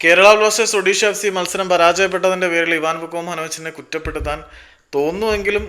Kerala Blasters Odisha F C മത്സരം പരാജയപ്പെട്ടതിന്റെ പേരിൽ ഇവാൻ ബുക്കോ മനോജിനെ കുറ്റപ്പെടുത്താൻ തോന്നുമെങ്കിലും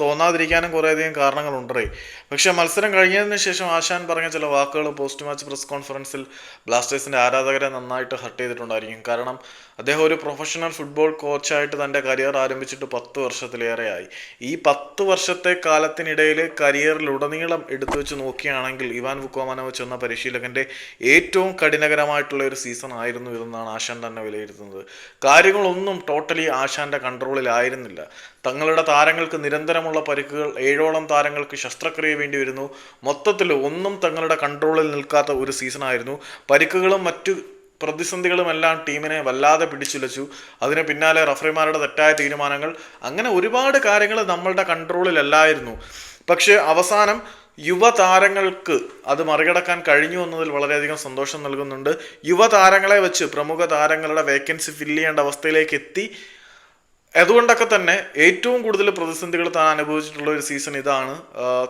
തോന്നാതിരിക്കാനും കുറേയധികം കാരണങ്ങളുണ്ടേ പക്ഷേ മത്സരം കഴിഞ്ഞതിന് ശേഷം ആശാൻ പറഞ്ഞ ചില വാക്കുകൾ പോസ്റ്റ് മാച്ച് പ്രസ് കോൺഫറൻസിൽ ബ്ലാസ്റ്റേഴ്സിന്റെ ആരാധകരെ നന്നായിട്ട് ഹർട്ട് ചെയ്തിട്ടുണ്ടായിരിക്കും. കാരണം അദ്ദേഹം ഒരു പ്രൊഫഷണൽ ഫുട്ബോൾ കോച്ചായിട്ട് തന്റെ കരിയർ ആരംഭിച്ചിട്ട് പത്ത് വർഷത്തിലേറെയായി. ഈ പത്ത് വർഷത്തെ കാലത്തിനിടയിൽ കരിയറിലുടനീളം എടുത്തു വെച്ച് നോക്കുകയാണെങ്കിൽ ഇവാൻ വുക്കോമാനോവിച്ച് എന്ന പരിശീലകന്റെ ഏറ്റവും കഠിനകരമായിട്ടുള്ള ഒരു സീസൺ ആയിരുന്നു ഇതെന്നാണ് ആശാൻ തന്നെ വിലയിരുത്തുന്നത്. കാര്യങ്ങളൊന്നും ടോട്ടലി ആശാന്റെ കൺട്രോളിലായിരുന്നില്ല തങ്ങളുടെ താരങ്ങൾക്ക് നിരന്തരമുള്ള പരിക്കുകൾ ഏഴോളം താരങ്ങൾക്ക് ശസ്ത്രക്രിയ വേണ്ടി വരുന്നു മൊത്തത്തിൽ ഒന്നും തങ്ങളുടെ കൺട്രോളിൽ നിൽക്കാത്ത ഒരു സീസണായിരുന്നു പരിക്കുകളും മറ്റു പ്രതിസന്ധികളുമെല്ലാം ടീമിനെ വല്ലാതെ പിടിച്ചുലച്ചു. അതിന് പിന്നാലെ റഫറിമാരുടെ തെറ്റായ തീരുമാനങ്ങൾ. അങ്ങനെ ഒരുപാട് കാര്യങ്ങൾ നമ്മളുടെ കൺട്രോളിലല്ലായിരുന്നു പക്ഷേ അവസാനം യുവതാരങ്ങൾക്ക് അത് മറികടക്കാൻ കഴിഞ്ഞു എന്നതിൽ വളരെയധികം സന്തോഷം നൽകുന്നുണ്ട്. യുവതാരങ്ങളെ വെച്ച് പ്രമുഖ താരങ്ങളുടെ വേക്കൻസി ഫില്ല് ചെയ്യേണ്ട അവസ്ഥയിലേക്ക് എത്തി. അതുകൊണ്ടൊക്കെ തന്നെ ഏറ്റവും കൂടുതൽ പ്രതിസന്ധികൾ താൻ അനുഭവിച്ചിട്ടുള്ള ഒരു സീസൺ ഇതാണ്.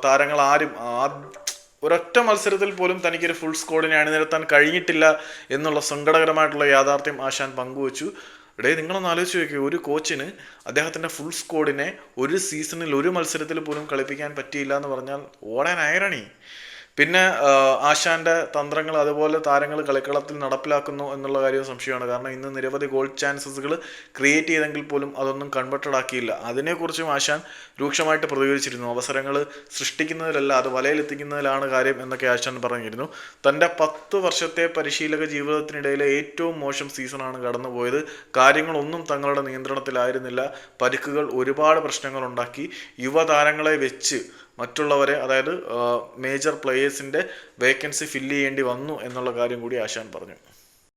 താരങ്ങൾ ആരും ഒരൊറ്റ മത്സരത്തിൽ പോലും തനിക്കൊരു ഫുൾ സ്കോഡിനെ അണിനിരത്താൻ കഴിഞ്ഞിട്ടില്ല എന്നുള്ള സങ്കടകരമായിട്ടുള്ള യാഥാർത്ഥ്യം ആശാൻ പങ്കുവച്ചു. ഇടേ നിങ്ങളൊന്ന് ആലോചിച്ച് നോക്കിയോ ഒരു കോച്ചിന് അദ്ദേഹത്തിന്റെ ഫുൾ സ്കോഡിനെ ഒരു സീസണിൽ ഒരു മത്സരത്തിൽ പോലും കളിപ്പിക്കാൻ പറ്റിയില്ല എന്ന് പറഞ്ഞാൽ ഓടാൻ അയറണി. പിന്നെ ആശാന്റെ തന്ത്രങ്ങൾ അതുപോലെ താരങ്ങൾ കളിക്കളത്തിൽ നടപ്പിലാക്കുന്നു എന്നുള്ള കാര്യം സംശയമാണ്. കാരണം ഇന്ന് നിരവധി ഗോൾ ചാൻസസുകൾ ക്രിയേറ്റ് ചെയ്തെങ്കിൽ പോലും അതൊന്നും കൺവെർട്ടഡ് ആക്കിയില്ല. അതിനെക്കുറിച്ചും ആശാൻ രൂക്ഷമായിട്ട് പ്രതികരിച്ചിരുന്നു. അവസരങ്ങൾ സൃഷ്ടിക്കുന്നതിലല്ല അത് വലയിലെത്തിക്കുന്നതിലാണ് കാര്യം എന്നൊക്കെ ആശാൻ പറഞ്ഞിരുന്നു. തന്റെ പത്ത് വർഷത്തെ പരിശീലക ജീവിതത്തിനിടയിലെ ഏറ്റവും മോശം സീസണാണ് കടന്നുപോയത്. കാര്യങ്ങളൊന്നും തങ്ങളുടെ നിയന്ത്രണത്തിലായിരുന്നില്ല. പരിക്കുകൾ ഒരുപാട് പ്രശ്നങ്ങൾ ഉണ്ടാക്കി യുവതാരങ്ങളെ വെച്ച് മറ്റുള്ളവരെ അതായത് മേജർ പ്ലേയേഴ്സിന്റെ വേക്കൻസി ഫില്ല് ചെയ്യേണ്ടി വന്നു എന്നുള്ള കാര്യം കൂടി ആശാൻ പറഞ്ഞു.